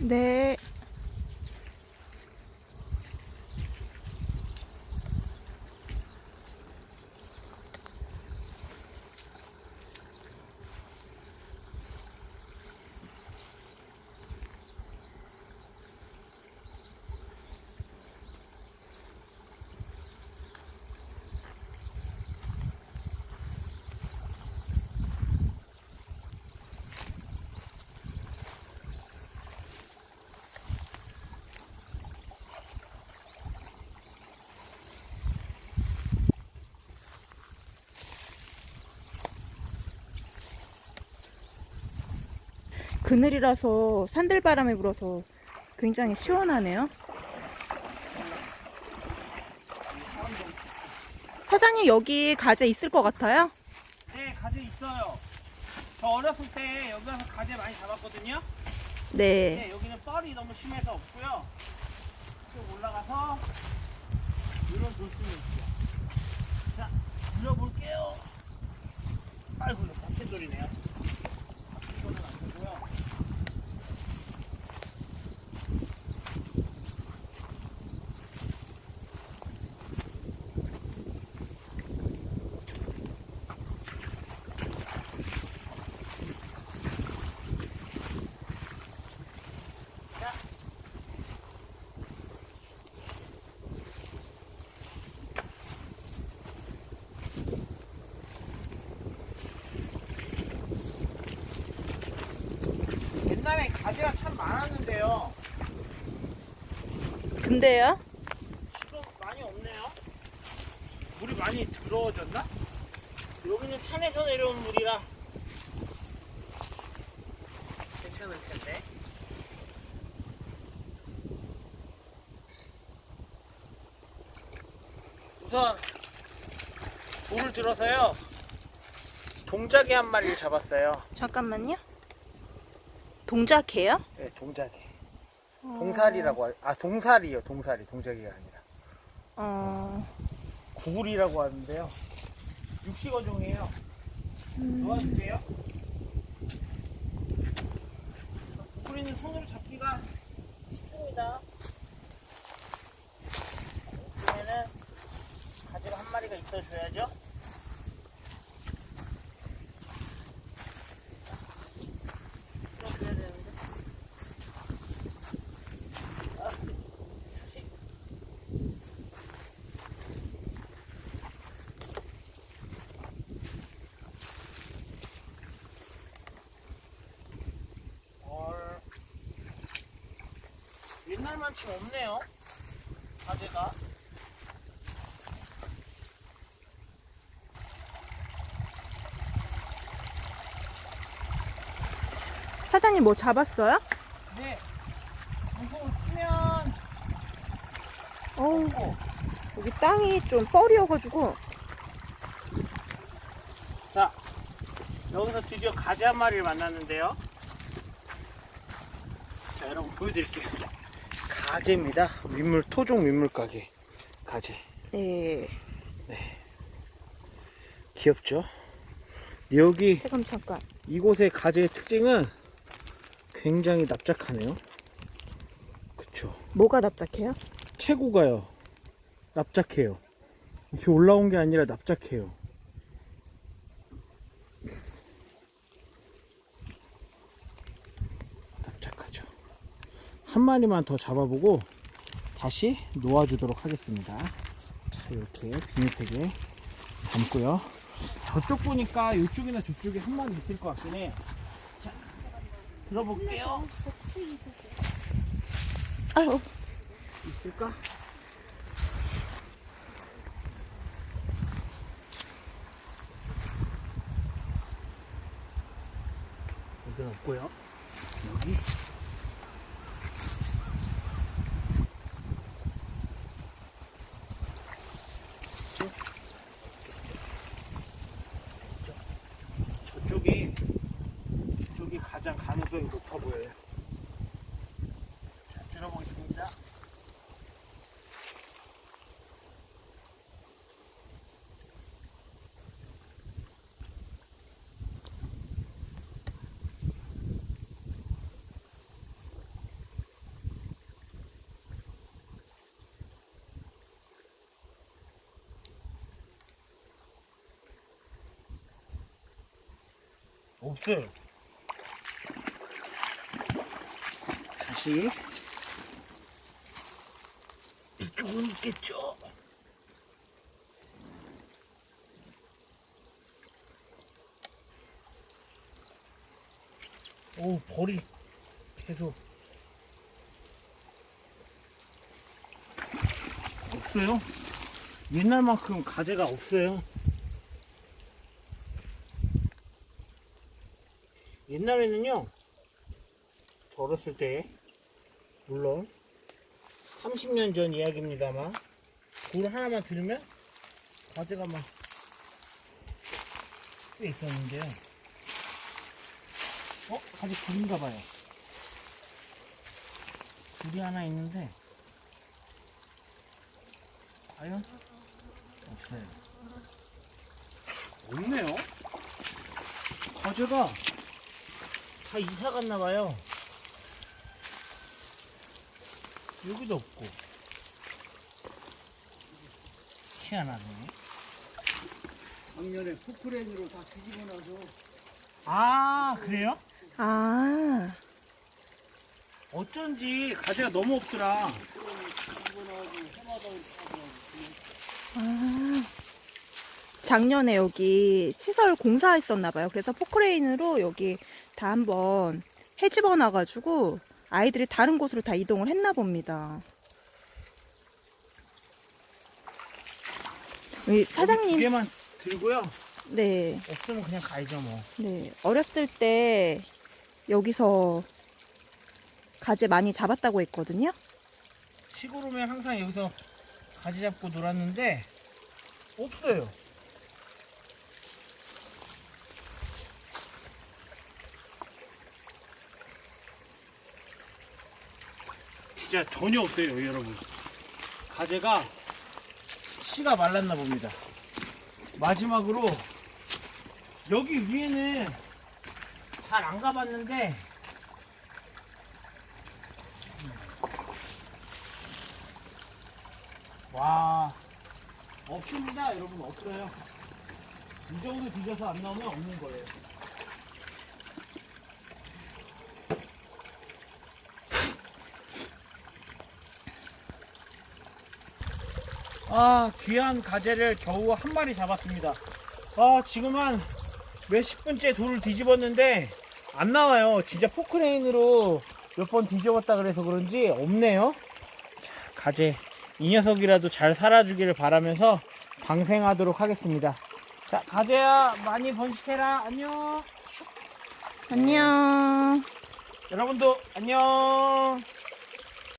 네. 그늘이라서 산들바람이 불어서 굉장히 시원하네요. 사장님 여기 가재 있을 것 같아요? 네, 가재 있어요. 저 어렸을 때 여기 가서 가재 많이 잡았거든요. 네. 네, 여기는 뻘이 너무 심해서 없고요. 쭉 올라가서 이런 돌수는 있죠. 자, 들어볼게요. 아이고, 이거 같은 돌이네요. 같은 돌은 안 되고요. 가재가 참 많았는데요. 근데요? 지금 많이 없네요. 물이 많이 더러워졌나? 여기는 산에서 내려온 물이라 괜찮을 텐데. 우선 돌을 들어서요. 동작이 한 마리를 잡았어요. 잠깐만요. 동작해요? 네, 동작이. 동살이라고 하, 아 동살이요, 동살이 동작이가 아니라. 어, 구글이라고 하는데요. 육식어 종이에요. 도와주세요. 구글이는 손으로 잡기가 쉽습니다. 그러면은 가지가 한 마리가 있어줘야죠. 풀어줘야 되는데. 아, 다시. 헐. 옛날만치 없네요. 가재가. 사장님 뭐 잡았어요? 네. 무서워 치면 어우, 어. 여기 땅이 좀 뻘이어가지고. 자, 여기서 드디어 가재 한 마리를 만났는데요. 자, 여러분 보여드릴게요. 가재입니다. 민물 토종 민물 가게 가재. 네. 귀엽죠? 여기 잠깐 잠깐. 이곳의 가재의 특징은 굉장히 납작하네요. 그쵸. 뭐가 납작해요? 체구가요. 납작해요. 이렇게 올라온 게 아니라 납작해요. 납작하죠. 한 마리만 더 잡아보고 다시 놓아주도록 하겠습니다. 자, 이렇게 비닐팩에 담고요. 저쪽 보니까 이쪽이나 저쪽에 한 마리 있을 것 같긴 해요. 자, 들어볼게요. 아유, 있을까? 여기는 없고요. 여기 저쪽이 저쪽이 가장 가능성이 높아 보여요. 자, 들어보겠습니다. 없어요. 다시 이쪽은 있겠죠. 오 벌이 계속 없어요. 옛날만큼 가재가 없어요. 옛날에는요, 저 어렸을 때, 물론, 30년 전 이야기입니다만, 굴 하나만 들으면, 가재가 막, 꽤 있었는데요. 어? 가재 굴인가 봐요. 굴이 하나 있는데, 과연? 없어요. 없네요. 가재가 다 이사 갔나 봐요. 여기도 없고. 희한하네. 작년에 포크레인으로 다 뒤집어 놔서 아, 그래요? 아, 어쩐지 가재가 너무 없더라. 아. 작년에 여기 시설 공사했었나 봐요. 그래서 포크레인으로 여기 다 한번 해집어 놔가지고 아이들이 다른 곳으로 다 이동을 했나 봅니다. 우리 여기 두 사장님, 개만 들고요. 네, 없으면 그냥 가야죠, 뭐. 네. 어렸을 때 여기서 가재 많이 잡았다고 했거든요. 시골 오면 항상 여기서 가지 잡고 놀았는데, 없어요. 진짜 전혀 없어요, 여러분. 가재가 씨가 말랐나 봅니다. 마지막으로 여기 위에는 잘 안 가봤는데 와 없습니다 여러분 없어요 이 정도 뒤져서 안 나오면 없는 거예요 아 귀한 가재를 겨우 한 마리 잡았습니다 아 지금 한 몇십 분째 돌을 뒤집었는데 안 나와요 진짜 포크레인으로 몇 번 뒤집었다 그래서 그런지 없네요 자, 가재 이 녀석이라도 잘 살아주기를 바라면서 방생하도록 하겠습니다. 자, 가재야, 많이 번식해라. 안녕. 안녕. 여러분도 안녕.